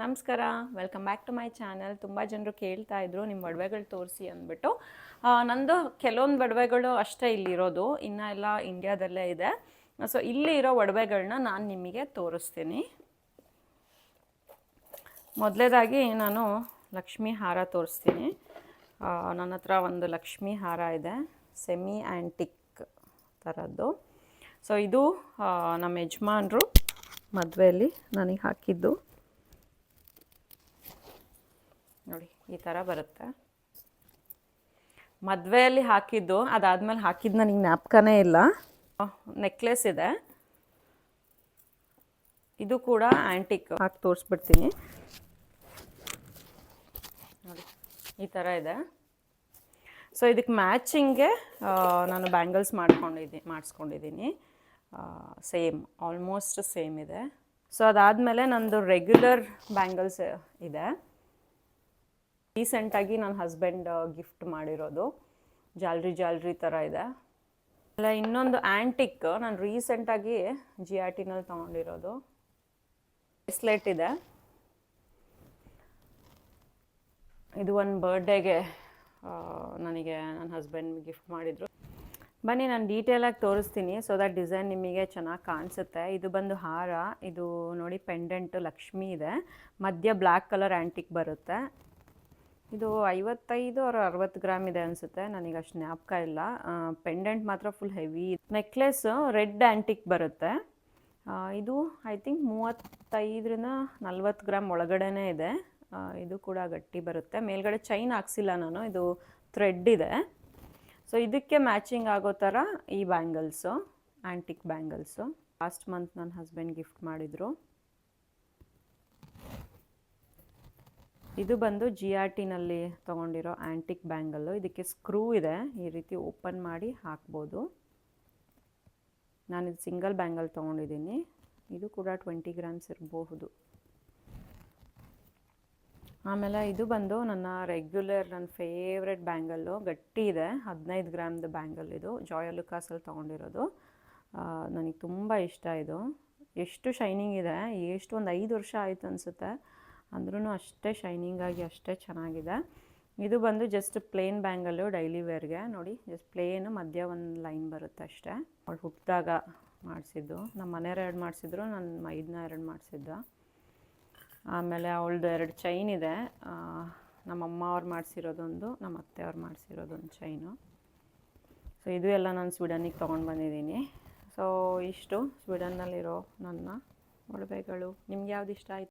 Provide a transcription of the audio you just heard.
ನಮಸ್ಕಾರ welcome back to my channel ತುಂಬ ಜನರು ಕೇಳ್ತಾ ಇದ್ರು ನಿಮ್ಮ ಒಡವೆಗಳು ತೋರಿಸಿ ಅಂದ್ಬಿಟ್ಟು. ನಂದು ಕೆಲವೊಂದು ಒಡವೆಗಳು ಅಷ್ಟೇ ಇಲ್ಲಿರೋದು, ಇನ್ನು ಎಲ್ಲ ಇಂಡ್ಯಾದಲ್ಲೇ ಇದೆ. ಸೊ ಇಲ್ಲಿ ಇರೋ ಒಡವೆಗಳನ್ನ ನಾನು ನಿಮಗೆ ತೋರಿಸ್ತೀನಿ. ಮೊದಲೇದಾಗಿ ನಾನು ಲಕ್ಷ್ಮಿ ಹಾರ ತೋರಿಸ್ತೀನಿ. ನನ್ನ ಹತ್ರ ಒಂದು ಲಕ್ಷ್ಮಿ ಹಾರ ಇದೆ ಸೆಮಿ ಆ್ಯಂಟಿಕ್ ಥರದ್ದು ಸೊ ಇದು ನಮ್ಮ ಯಜಮಾನ್ರು ಮದುವೆಯಲ್ಲಿ ನನಗೆ ಹಾಕಿದ್ದು. ನೋಡಿ, ಈ ಥರ ಬರುತ್ತೆ? ಮದುವೆಯಲ್ಲಿ ಹಾಕಿದ್ದು, ಅದಾದಮೇಲೆ ಹಾಕಿದ್ದು ನನಗೆ ಜ್ಞಾಪಕನೇ ಇಲ್ಲ. ನೆಕ್ಲೆಸ್ ಇದೆ. ಇದು ಕೂಡ ಆ್ಯಂಟಿಕ್ ಹಾಕಿ ತೋರಿಸ್ಬಿಡ್ತೀನಿ. ನೋಡಿ, ಈ ಥರ ಇದೆ. ಸೊ ಇದಕ್ಕೆ ಮ್ಯಾಚಿಂಗ್ಗೆ ನಾನು ಬ್ಯಾಂಗಲ್ಸ್ ಮಾಡ್ಕೊಂಡಿದ್ದೀನಿ ಮಾಡಿಸ್ಕೊಂಡಿದ್ದೀನಿ. ಸೇಮ್ ಆಲ್ಮೋಸ್ಟ್ ಸೇಮ್ ಇದೆ. ಸೊ ಅದಾದಮೇಲೆ ನಂದು ರೆಗ್ಯುಲರ್ ಬ್ಯಾಂಗಲ್ಸ್ ಇದೆ. ರೀಸೆಂಟಾಗಿ ನನ್ನ ಹಸ್ಬೆಂಡ್ ಗಿಫ್ಟ್ ಮಾಡಿರೋದು. ಜಾಲ್ರಿ ಜಾಲ್ರಿ ಥರ ಇದೆ. ಅಲ್ಲ, ಇನ್ನೊಂದು ಆ್ಯಂಟಿಕ್ ನಾನು ರೀಸೆಂಟಾಗಿ ಜಿ ಆರ್ ಟಿನಲ್ಲಿ ತೊಗೊಂಡಿರೋದು. ಬ್ರೇಸ್ಲೆಟ್ ಇದೆ. ಇದು ಒಂದು ಬರ್ಡೇಗೆ ನನಗೆ ನನ್ನ ಹಸ್ಬೆಂಡ್ ಗಿಫ್ಟ್ ಮಾಡಿದರು. ಬನ್ನಿ, ನಾನು ಡೀಟೇಲಾಗಿ ತೋರಿಸ್ತೀನಿ. ಸೊ ದಟ್ ಡಿಸೈನ್ ನಿಮಗೆ ಚೆನ್ನಾಗಿ ಕಾಣಿಸುತ್ತೆ. ಇದು ಬಂದು ಹಾರ. ಇದು ನೋಡಿ ಪೆಂಡೆಂಟ್ ಲಕ್ಷ್ಮಿ ಇದೆ. ಮಧ್ಯ ಬ್ಲ್ಯಾಕ್ ಕಲರ್ ಆ್ಯಂಟಿಕ್ ಬರುತ್ತೆ. ಇದು ಐವತ್ತೈದು ಅವ್ರ ಅರವತ್ತು ಗ್ರಾಮ್ ಇದೆ ಅನಿಸುತ್ತೆ. ನನಗೆ ಅಷ್ಟು ಜ್ಞಾಪಕ ಇಲ್ಲ. ಪೆಂಡೆಂಟ್ ಮಾತ್ರ full heavy necklace red antique ಬರುತ್ತೆ. ಇದು ಐ ಥಿಂಕ್ ಮೂವತ್ತೈದರಿಂದ ನಲ್ವತ್ತು ಗ್ರಾಮ್ ಒಳಗಡೆನೇ ಇದೆ. ಇದು ಕೂಡ ಗಟ್ಟಿ ಬರುತ್ತೆ. ಮೇಲ್ಗಡೆ ಚೈನ್ ಹಾಕ್ಸಿಲ್ಲ ನಾನು. ಇದು ಥ್ರೆಡ್ ಇದೆ. ಸೊ ಇದಕ್ಕೆ ಮ್ಯಾಚಿಂಗ್ ಆಗೋ ಥರ ಈ bangles antique bangles last month ನನ್ನ ಹಸ್ಬೆಂಡ್ ಗಿಫ್ಟ್ ಮಾಡಿದರು. ಇದು ಬಂದು ಜಿ ಆರ್ ಟಿನಲ್ಲಿ ತೊಗೊಂಡಿರೋ ಆ್ಯಂಟಿಕ್ ಬ್ಯಾಂಗಲ್ಲು ಇದಕ್ಕೆ ಸ್ಕ್ರೂ ಇದೆ. ಈ ರೀತಿ ಓಪನ್ ಮಾಡಿ ಹಾಕ್ಬೋದು. ನಾನಿದು ಸಿಂಗಲ್ ಬ್ಯಾಂಗಲ್ ತೊಗೊಂಡಿದ್ದೀನಿ. ಇದು ಕೂಡ ಟ್ವೆಂಟಿ ಗ್ರಾಮ್ಸ್ ಇರಬಹುದು. ಆಮೇಲೆ ಇದು ಬಂದು ನನ್ನ ರೆಗ್ಯುಲರ್ ನನ್ನ ಫೇವ್ರೆಟ್ ಬ್ಯಾಂಗಲ್ಲು ಗಟ್ಟಿ ಇದೆ. ಹದಿನೈದು ಗ್ರಾಮ್ದು ಬ್ಯಾಂಗಲ್ ಇದು. ಜಾಯ್ ಲುಕಾಸಲ್ಲಿ ತೊಗೊಂಡಿರೋದು. ನನಗೆ ತುಂಬ ಇಷ್ಟ ಇದು. ಎಷ್ಟು ಶೈನಿಂಗ್ ಇದೆ. ಎಷ್ಟು ಒಂದು ಐದು ವರ್ಷ ಆಯಿತು ಅನಿಸುತ್ತೆ. ಅಂದ್ರೂ ಅಷ್ಟೇ ಶೈನಿಂಗ್ ಆಗಿ ಅಷ್ಟೇ ಚೆನ್ನಾಗಿದೆ. ಇದು ಬಂದು ಜಸ್ಟ್ ಪ್ಲೇನ್ ಬ್ಯಾಂಗಲ್ಲು ಡೈಲಿ ವೇರ್ಗೆ ನೋಡಿ ಜಸ್ಟ್ ಪ್ಲೇನ್ ಮಧ್ಯ ಒಂದು ಲೈನ್ ಬರುತ್ತೆ ಅಷ್ಟೇ. ಅವಳು ಹುಟ್ಟಿದಾಗ ಮಾಡಿಸಿದ್ದು. ನಮ್ಮ ಮನೆಯವ್ರು ಎರಡು ಮಾಡಿಸಿದ್ರು ನನ್ನ ಮೈದನ ಎರಡು ಮಾಡಿಸಿದ್ದು. ಆಮೇಲೆ ಅವಳದು ಎರಡು ಚೈನ್ ಇದೆ. ನಮ್ಮಮ್ಮ ಅವ್ರು ಮಾಡಿಸಿರೋದೊಂದು ನಮ್ಮ ಅತ್ತೆ ಅವ್ರು ಮಾಡಿಸಿರೋದೊಂದು ಚೈನು ಸೊ ಇದು ಎಲ್ಲ ನಾನು ಸ್ವೀಡನ್ನಿಗೆ ತೊಗೊಂಡು ಬಂದಿದ್ದೀನಿ. ಸೊ ಇಷ್ಟು ಸ್ವೀಡನ್ನಲ್ಲಿರೋ ನನ್ನ ಒಡವೆಗಳು ನಿಮ್ಗೆ ಯಾವ್ದು ಇಷ್ಟ ಆಯಿತು?